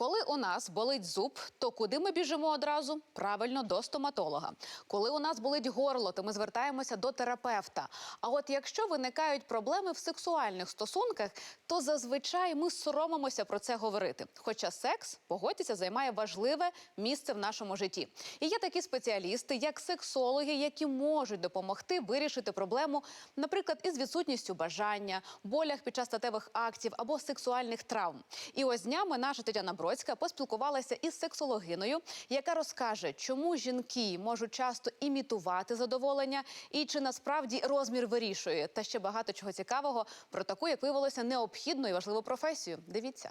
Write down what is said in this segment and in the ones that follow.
Коли у нас болить зуб, то куди ми біжимо одразу? Правильно, до стоматолога. Коли у нас болить горло, то ми звертаємося до терапевта. А от якщо виникають проблеми в сексуальних стосунках, то зазвичай ми соромимося про це говорити. Хоча секс, погодьтеся, займає важливе місце в нашому житті. І є такі спеціалісти, як сексологи, які можуть допомогти вирішити проблему, наприклад, із відсутністю бажання, болях під час статевих актів або сексуальних травм. І ось днями наша Тетяна Бродська поспілкувалася із сексологиною, яка розкаже, чому жінки можуть часто імітувати задоволення і чи насправді розмір вирішує, та ще багато чого цікавого про таку, як виявилося, необхідну і важливу професію. Дивіться.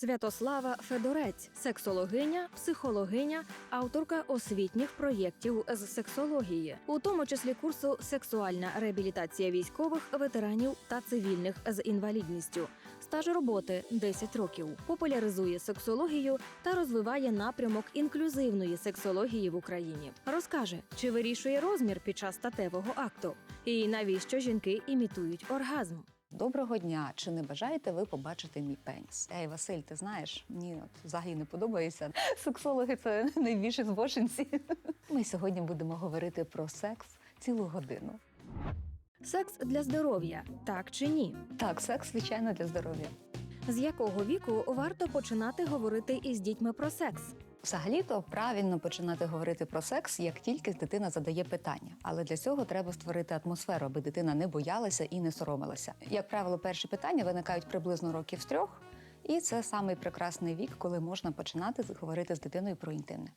Святослава Федорець, сексологиня, психологиня, авторка освітніх проєктів з сексології, у тому числі курсу Сексуальна реабілітація військових, ветеранів та цивільних з інвалідністю. Стаж роботи 10 років. Популяризує сексологію та розвиває напрямок інклюзивної сексології в Україні. Розкаже, чи вирішує розмір під час статевого акту, і навіщо жінки імітують оргазм. Доброго дня! Чи не бажаєте ви побачити мій пеніс? Ей, Василь, ти знаєш, мені от взагалі не подобається. Сексологи це найбільші збочинці. Ми сьогодні будемо говорити про секс цілу годину. Секс для здоров'я, так чи ні? Так, секс, звичайно, для здоров'я. З якого віку варто починати говорити із дітьми про секс? Взагалі-то правильно починати говорити про секс, як тільки дитина задає питання. Але для цього треба створити атмосферу, аби дитина не боялася і не соромилася. Як правило, перші питання виникають приблизно років з трьох, і це самий прекрасний вік, коли можна починати говорити з дитиною про інтимне.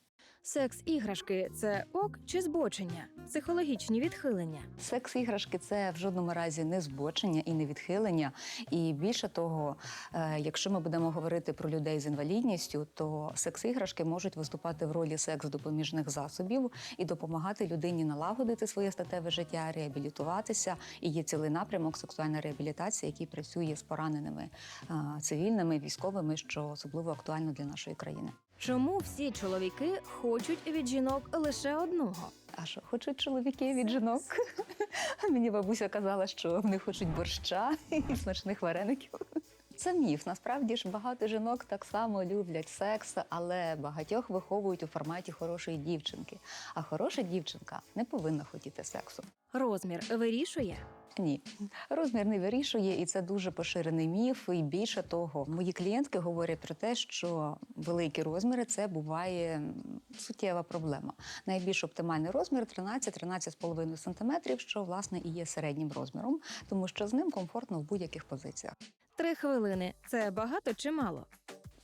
Секс-іграшки це ок чи збочення, психологічні відхилення. Секс-іграшки це в жодному разі не збочення і не відхилення. І більше того, е, якщо ми будемо говорити про людей з інвалідністю, то секс-іграшки можуть виступати в ролі секс-допоміжних засобів і допомагати людині налагодити своє статеве життя, реабілітуватися. І є цілий напрямок сексуальна реабілітація, який працює з пораненими е, цивільними, військовими, що особливо актуально для нашої країни. Чому всі чоловіки хочуть від жінок лише одного? А що хочуть чоловіки від жінок? Мені бабуся казала, що вони хочуть борща і смачних вареників. Це міф. Насправді ж багато жінок так само люблять секс, але багатьох виховують у форматі хорошої дівчинки. А хороша дівчинка не повинна хотіти сексу. Розмір вирішує? Ні, розмір не вирішує, і це дуже поширений міф. І більше того, мої клієнтки говорять про те, що великі розміри це буває суттєва проблема. Найбільш оптимальний розмір 13-13,5 см, що власне і є середнім розміром, тому що з ним комфортно в будь-яких позиціях. Три хвилини це багато чи мало?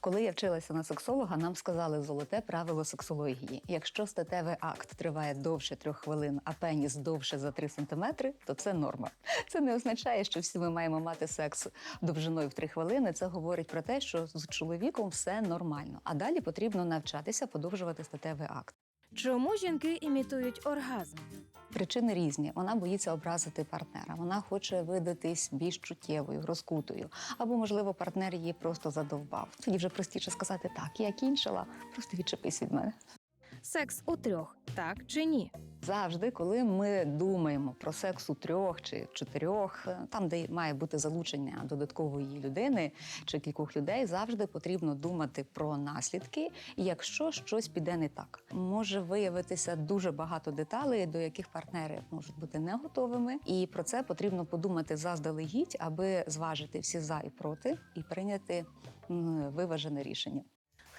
Коли я вчилася на сексолога, нам сказали золоте правило сексології. Якщо статевий акт триває довше трьох хвилин, а пеніс довше за 3 сантиметри, то це норма. Це не означає, що всі ми маємо мати секс довжиною в 3 хвилини. Це говорить про те, що з чоловіком все нормально. А далі потрібно навчатися подовжувати статевий акт. Чому жінки імітують оргазм? Причини різні. Вона боїться образити партнера. Вона хоче видатись більш чуттєвою, розкутою. Або, можливо, партнер її просто задовбав. Тоді вже простіше сказати так, я кінчила, просто відчепись від мене. Секс у трьох, так чи ні? Завжди, коли ми думаємо про секс у трьох чи чотирьох, там, де має бути залучення додаткової людини чи кількох людей, завжди потрібно думати про наслідки, якщо щось піде не так. Може виявитися дуже багато деталей, до яких партнери можуть бути не готовими, і про це потрібно подумати заздалегідь, аби зважити всі за і проти і прийняти виважене рішення.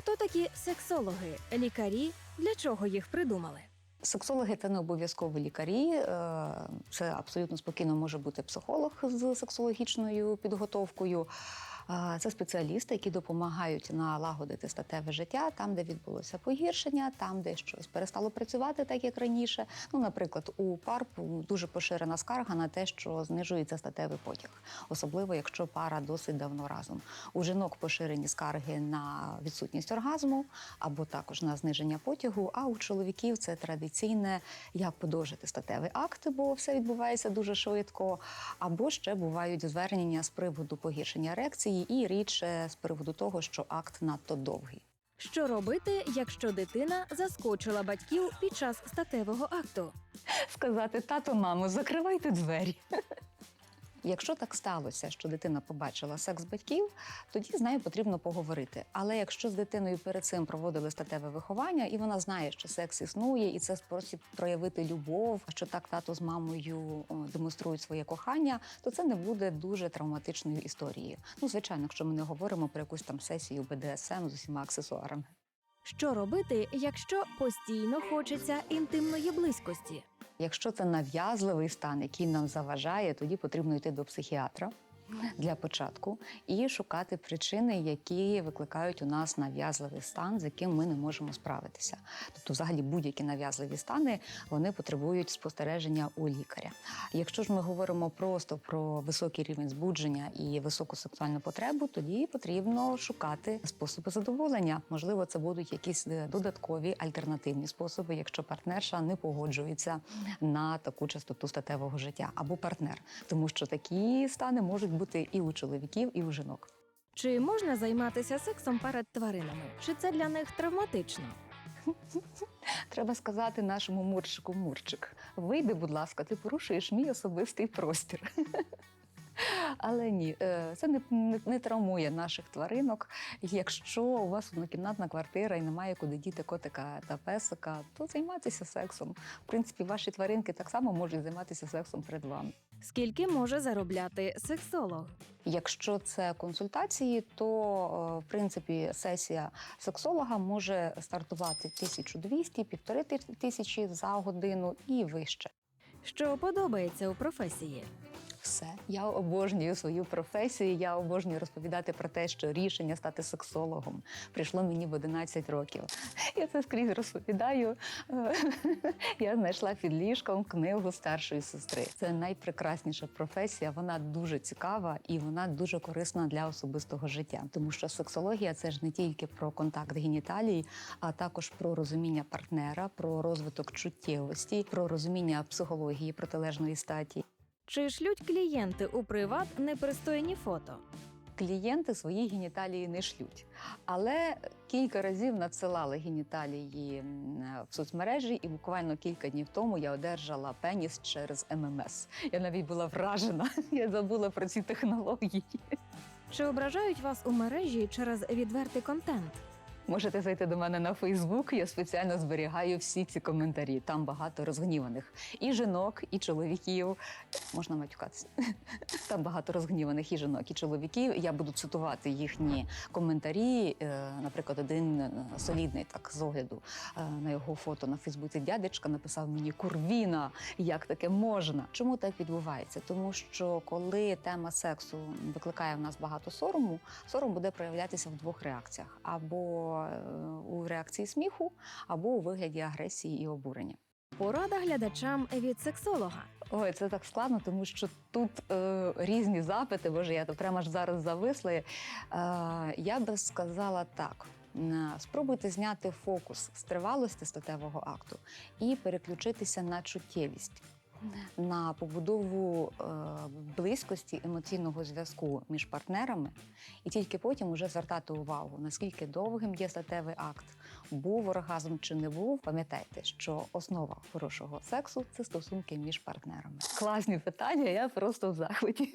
Хто такі сексологи, лікарі? Для чого їх придумали? Сексологи це не обов'язково лікарі. е, Це абсолютно спокійно може бути психолог з сексологічною підготовкою. Це спеціалісти, які допомагають налагодити статеве життя там, де відбулося погіршення, там, де щось перестало працювати так, як раніше. Ну, наприклад, у пар дуже поширена скарга на те, що знижується статевий потяг, особливо якщо пара досить давно разом. У жінок поширені скарги на відсутність оргазму або також на зниження потягу. А у чоловіків це традиційне, як подовжити статевий акт, бо все відбувається дуже швидко. Або ще бувають звернення з приводу погіршення ерекції і рідше з приводу того, що акт надто довгий. Що робити, якщо дитина заскочила батьків під час статевого акту? Сказати, тато, мамо, закривайте двері. Якщо так сталося, що дитина побачила секс батьків, тоді з нею потрібно поговорити. Але якщо з дитиною перед цим проводили статеве виховання, і вона знає, що секс існує, і це спосіб проявити любов, що так тато з мамою демонструють своє кохання, то це не буде дуже травматичною історією. Ну, звичайно, якщо ми не говоримо про якусь там сесію БДСМ з усіма аксесуарами. Що робити, якщо постійно хочеться інтимної близькості? Якщо це нав'язливий стан, який нам заважає, тоді потрібно йти до психіатра для початку і шукати причини, які викликають у нас нав'язливий стан, з яким ми не можемо справитися. Тобто, взагалі, будь-які нав'язливі стани вони потребують спостереження у лікаря. Якщо ж ми говоримо просто про високий рівень збудження і високу сексуальну потребу, тоді потрібно шукати способи задоволення. Можливо, це будуть якісь е, додаткові альтернативні способи, якщо партнерша не погоджується на таку частоту статевого життя або партнер, тому що такі стани можуть і у чоловіків, і у жінок. Чи можна займатися сексом перед тваринами? Чи це для них травматично? Треба сказати нашому мурчику Мурчик, вийди, будь ласка, ти порушуєш мій особистий простір. Але ні, е, це не, не, не травмує наших тваринок. Якщо у вас однокімнатна квартира і немає куди діти котика та песика, то займайтеся сексом. В принципі, ваші тваринки так само можуть займатися сексом перед вами. Скільки може заробляти сексолог? Якщо це консультації, то е, в принципі сесія сексолога може стартувати 1200 півтори тисячі за годину і вище. Що подобається у професії? Все, я обожнюю свою професію. Я обожнюю розповідати про те, що рішення стати сексологом прийшло мені в 11 років. Я це скрізь розповідаю. Е, Я знайшла під ліжком книгу старшої сестри. Це найпрекрасніша професія. Вона дуже цікава і вона дуже корисна для особистого життя. Тому що сексологія це ж не тільки про контакт геніталій, а також про розуміння партнера, про розвиток чуттєвості, про розуміння психології протилежної статі. Чи шлють клієнти у приват непристойні фото? Клієнти свої геніталії не шлють, але кілька разів надсилали геніталії в соцмережі, і буквально кілька днів тому я одержала пеніс через ММС. Я навіть була вражена. Я забула про ці технології. Чи ображають вас у мережі через відвертий контент? Можете зайти до мене на Фейсбук. Я спеціально зберігаю всі ці коментарі. Там багато розгніваних і жінок, і чоловіків. Можна матюкатися. Там багато розгніваних і жінок, і чоловіків. Я буду цитувати їхні коментарі. Е, Наприклад, один е, солідний так з огляду е, на його фото на Фейсбуці. Дядечка написав мені Курвіна. Як таке можна? Чому так відбувається? Тому що коли тема сексу викликає в нас багато сорому, сором буде проявлятися в двох реакціях: або у реакції сміху, або у вигляді агресії і обурення. Порада глядачам від сексолога. Ой, це так складно, тому що тут е, різні запити. Боже, я то прямо аж зараз зависла. Е, я би сказала так. Е, Спробуйте зняти фокус з тривалості статевого акту і переключитися на чуттєвість, на побудову е, близькості емоційного зв'язку між партнерами, і тільки потім уже звертати увагу, наскільки довгим є статевий акт, був оргазм чи не був. Пам'ятайте, що основа хорошого сексу це стосунки між партнерами. Класні питання, я просто в захваті.